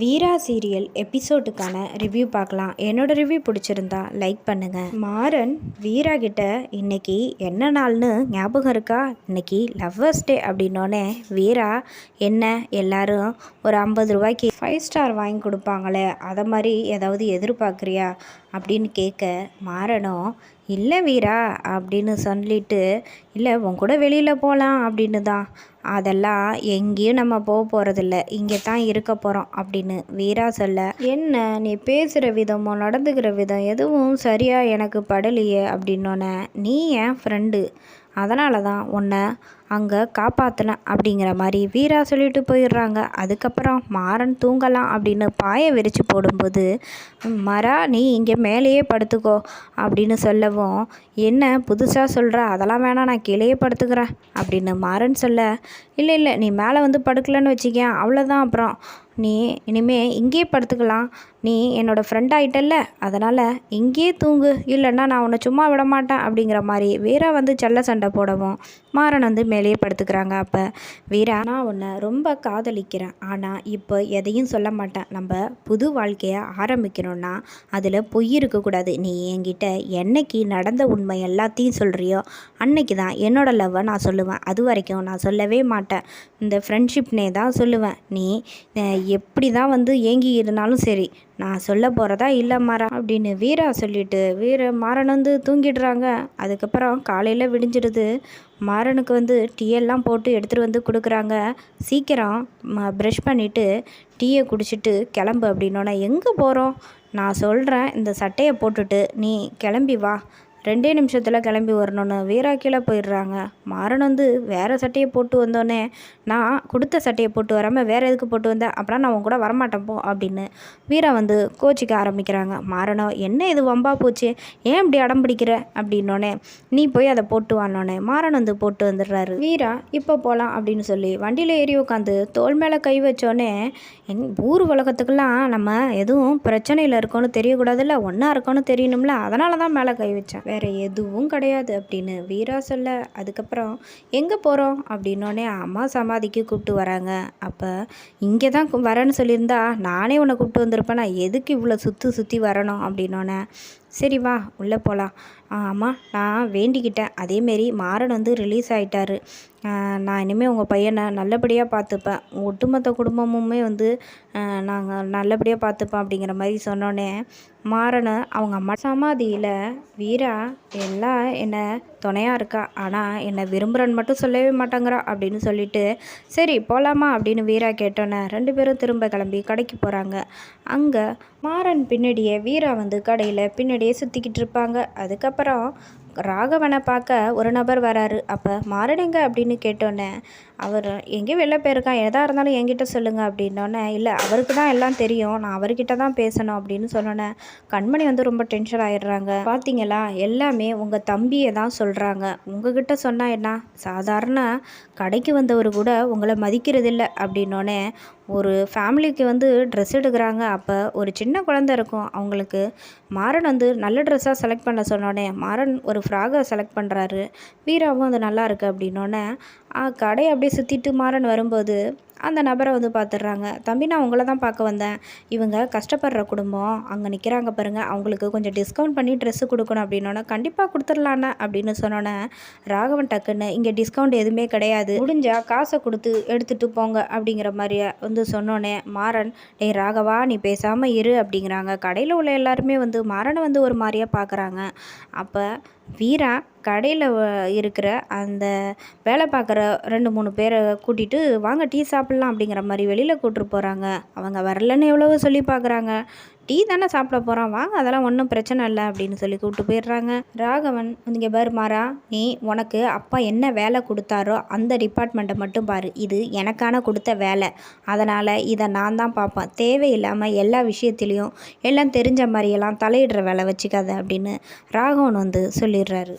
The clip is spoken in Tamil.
வீரா சீரியல் எபிசோடுக்கான ரிவ்யூ பார்க்கலாம். என்னோட ரிவ்யூ பிடிச்சிருந்தா லைக் பண்ணுங்க. மாறன் வீரா கிட்ட இன்னைக்கு என்ன நாள்னு ஞாபகம் இருக்கா? இன்னைக்கு லவ்வர்ஸ் டே அப்படின்னோடனே வீரா என்ன? எல்லாரும் ஒரு ஐம்பது ரூபாய்க்கு ஃபைவ் ஸ்டார் வாங்கி கொடுப்பாங்களே அதை மாதிரி ஏதாவது எதிர்பார்க்குறியா? அப்படின்னு கேட்க மாறனும் இல்லை வீரா அப்படின்னு சொல்லிட்டு இல்லை உன் கூட வெளியில் போகலாம் அப்படின்னு தான் அதெல்லாம் எங்கேயும் நம்ம போக போகிறதில்ல இங்கே தான் இருக்க போகிறோம் அப்படின்னு வீரா சொல்ல. என்ன நீ பேசுகிற விதமோ நடந்துக்கிற விதம் எதுவும் சரியாக எனக்கு படலையே அப்படின்னோன்னே நீ என் ஃப்ரெண்டு அதனால தான் உன்னை அங்கே காப்பாற்றினேன் அப்படிங்கிற மாதிரி வீரா சொல்லிட்டு போயிடுறாங்க. அதுக்கப்புறம் மாறன் தூங்கலாம் அப்படின்னு பாயை விரித்து போடும்போது மரா நீ இங்கே மேலேயே படுத்துக்கோ அப்படின்னு சொல்லவும் என்ன புதுசாக சொல்கிற அதெல்லாம் வேணாம் நான் கீழேயே படுத்துக்கிறேன் அப்படின்னு மாறன் சொல்ல இல்லை இல்லை நீ மேலே வந்து படுக்கலன்னு வச்சுக்கேன் அவ்வளோதான் அப்புறம். நீ இனிமே இங்கேயே படுத்துக்கலாம். நீ என்னோடய ஃப்ரெண்ட் ஆகிட்டல்ல அதனால் இங்கேயே தூங்கு. இல்லைன்னா நான் உன்னை சும்மா விட மாட்டேன் அப்படிங்கிற மாதிரி வீரா வந்து செல்ல சண்டை போடவும் மாறன் வந்து மேலேயே படுத்துக்கிறாங்க அப்போ. வீரா நான் உன்னை ரொம்ப காதலிக்கிறேன். ஆனால் இப்போ எதையும் சொல்ல மாட்டேன். நம்ம புது வாழ்க்கையை ஆரம்பிக்கணும்னா அதில் பொய் இருக்கக்கூடாது நீ என்கிட்ட என்னைக்கு நடந்த உண்மை எல்லாத்தையும் சொல்கிறியோ அன்னைக்கு தான் என்னோடய லவ்வை நான் சொல்லுவேன். அது வரைக்கும் நான் சொல்லவே மாட்டேன். இந்த ஃப்ரெண்ட்ஷிப்னே தான் சொல்லுவேன். நீ எப்படி தான் வந்து ஏங்கி இருந்தாலும் சரி நான் சொல்ல போகிறதா இல்லை மாறா அப்படின்னு வீரா சொல்லிட்டு வீர மாறன் வந்து தூங்கிடுறாங்க. அதுக்கப்புறம் காலையில் விடிஞ்சிடுது. மாறனுக்கு வந்து டீயெல்லாம் போட்டு எடுத்துகிட்டு வந்து கொடுக்குறாங்க. சீக்கிரம் ப்ரஷ் பண்ணிவிட்டு டீயை குடிச்சிட்டு கிளம்பு அப்படின்னோன்னா எங்கே போகிறோம் நான் சொல்கிறேன் இந்த சட்டையை போட்டுட்டு நீ கிளம்பி வா. ரெண்டே நிமிஷத்தில் கிளம்பி வரணும்னு வீரா கீழே போயிடுறாங்க. மாறன் வந்து வேறு சட்டையை போட்டு வந்தோடனே நான் கொடுத்த சட்டையை போட்டு வராமல் வேறு எதுக்கு போட்டு வந்தேன் அப்புறம் நான் உன் கூட வரமாட்டேன் போ அப்படின்னு வீரா வந்து கோச்சிக்க ஆரம்பிக்கிறாங்க. மாறனோ என்ன இது வம்பா போச்சு? ஏன் இப்படி அடம் பிடிக்கிற? அப்படின்னோடனே நீ போய் அதை போட்டு வானோடனே மாறன் வந்து போட்டு வந்துடுறாரு. வீரா இப்போ போகலாம் அப்படின்னு சொல்லி வண்டியில் ஏறி உட்காந்து தோல் மேலே கை வச்சோடனே எங் ஊர் உலகத்துக்கெல்லாம் நம்ம எதுவும் பிரச்சனையில் இருக்கோன்னு தெரியக்கூடாதுல்ல ஒன்றா இருக்கோன்னு தெரியணும்ல அதனால தான் மேலே கை வச்சேன். வேறு எதுவும் கிடையாது அப்படின்னு வீரா சொல்ல அதுக்கப்புறம் எங்கே போகிறோம் அப்படின்னோடனே அம்மா சமாதிக்கு கூப்பிட்டு வராங்க. அப்போ இங்கே தான் வரேன்னு சொல்லியிருந்தா நானே உன்னை கூப்பிட்டு வந்திருப்பேன். எதுக்கு இவ்வளோ சுற்றி சுற்றி வரணும்? அப்படின்னோடனே சரி வா உள்ளே போகலாம் ஆமாம் நான் வேண்டிக்கிட்டேன். அதேமாரி மாறன் வந்து ரிலீஸ் ஆகிட்டாரு நான் இனிமேல் உங்கள் பையனை நல்லபடியாக பார்த்துப்பேன். ஒட்டுமொத்த குடும்பமுமே வந்து நாங்கள் நல்லபடியாக பார்த்துப்போம் அப்படிங்கிற மாதிரி சொன்னோன்னே மாறனை அவங்க அம்மா சமாதியில் வீரா எல்லாம் என்னை துணையாக இருக்கா? ஆனால் என்னை விரும்புகிறன்னு மட்டும் சொல்லவே மாட்டேங்கிறா அப்படின்னு சொல்லிட்டு சரி போகலாமா அப்படின்னு வீரா கேட்டோன்னே ரெண்டு பேரும் திரும்ப கிளம்பி கடைக்கு போகிறாங்க அங்கே மாறன் பின்னாடியே வீரா வந்து கடையில் பின்னாடி பின்னாடியே சுற்றிக்கிட்டு இருப்பாங்க. அதுக்கப்புறம் ராகவனை பார்க்க ஒரு நபர் வராரு. அப்போ மாரடைங்க அப்படின்னு கேட்டோன்னே அவர் எங்கேயும் வெளில போயிருக்கான் எதாக இருந்தாலும் என்கிட்ட சொல்லுங்கள் அப்படின்னோடனே இல்லை அவருக்கு தான் எல்லாம் தெரியும். நான் அவர்கிட்ட தான் பேசணும் அப்படின்னு சொன்னோன்னே கண்மணி வந்து ரொம்ப டென்ஷன் ஆகிடுறாங்க பார்த்தீங்களா எல்லாமே உங்கள் தம்பியை தான் சொல்கிறாங்க உங்ககிட்ட சொன்னால் என்ன? சாதாரண கடைக்கு வந்தவர் கூட உங்களை மதிக்கிறதில்ல அப்படின்னோடனே ஒரு ஃபேமிலிக்கு வந்து ட்ரெஸ் எடுக்கிறாங்க. அப்போ ஒரு சின்ன குழந்த இருக்கும். அவங்களுக்கு மாறன் வந்து நல்ல ட்ரெஸ்ஸாக செலக்ட் பண்ண சொன்னோடனே மாறன் ஒரு ஃப்ராகை செலக்ட் பண்ணுறாரு வீராவும் அது நல்லா இருக்குது அப்படின்னோடனே கடையை அப்படியே சுற்றிட்டு மாறன் வரும்போது அந்த நபரை வந்து பார்த்துடுறாங்க. தம்பி நான் உங்களை தான் பார்க்க வந்தேன். இவங்க கஷ்டப்படுற குடும்பம். அங்கே நிற்கிறாங்க பாருங்கள் அவங்களுக்கு கொஞ்சம் டிஸ்கவுண்ட் பண்ணி ட்ரெஸ்ஸு கொடுக்கணும் அப்படின்னோடனே கண்டிப்பாக கொடுத்துடலாண்ணே அப்படின்னு சொன்னோன்னே ராகவன் டக்குன்னு இங்கே டிஸ்கவுண்ட் எதுவுமே கிடையாது. முடிஞ்சால் காசை கொடுத்து எடுத்துகிட்டு போங்க அப்படிங்கிற மாதிரியே வந்து சொன்னோன்னே மாறன் டேய் ராகவா நீ பேசாமல் இரு அப்படிங்கிறாங்க. கடையில் உள்ள எல்லாருமே வந்து மாறனை வந்து ஒரு மாதிரியாக பார்க்குறாங்க. அப்போ வீரா கடையில் இருக்கிற அந்த வேலை பார்க்குற ரெண்டு மூணு பேரை கூட்டிகிட்டு வாங்க டீ சாப்பிட்லாம் அப்படிங்கிற மாதிரி வெளியில் கூப்பிட்டு போகிறாங்க அவங்க வரலன்னு எவ்வளவோ சொல்லி பார்க்குறாங்க. டீ தானே சாப்பிட போகிறான் வாங்க அதெல்லாம் ஒன்றும் பிரச்சனை இல்லை அப்படின்னு சொல்லி கூப்பிட்டு போயிடுறாங்க. ராகவன் இங்கே பாரு மாறா நீ உனக்கு அப்பா என்ன வேலை கொடுத்தாரோ அந்த டிபார்ட்மெண்ட்டை மட்டும் பாரு. இது எனக்கான கொடுத்த வேலை. அதனால் இதை நான் தான் பார்ப்பேன். தேவையில்லாமல் எல்லா விஷயத்துலேயும் எல்லாம் தெரிஞ்ச மாதிரியெல்லாம் தலையிடுற வேலை வச்சுக்காத அப்படின்னு ராகவன் வந்து சொல்லிடுறாரு.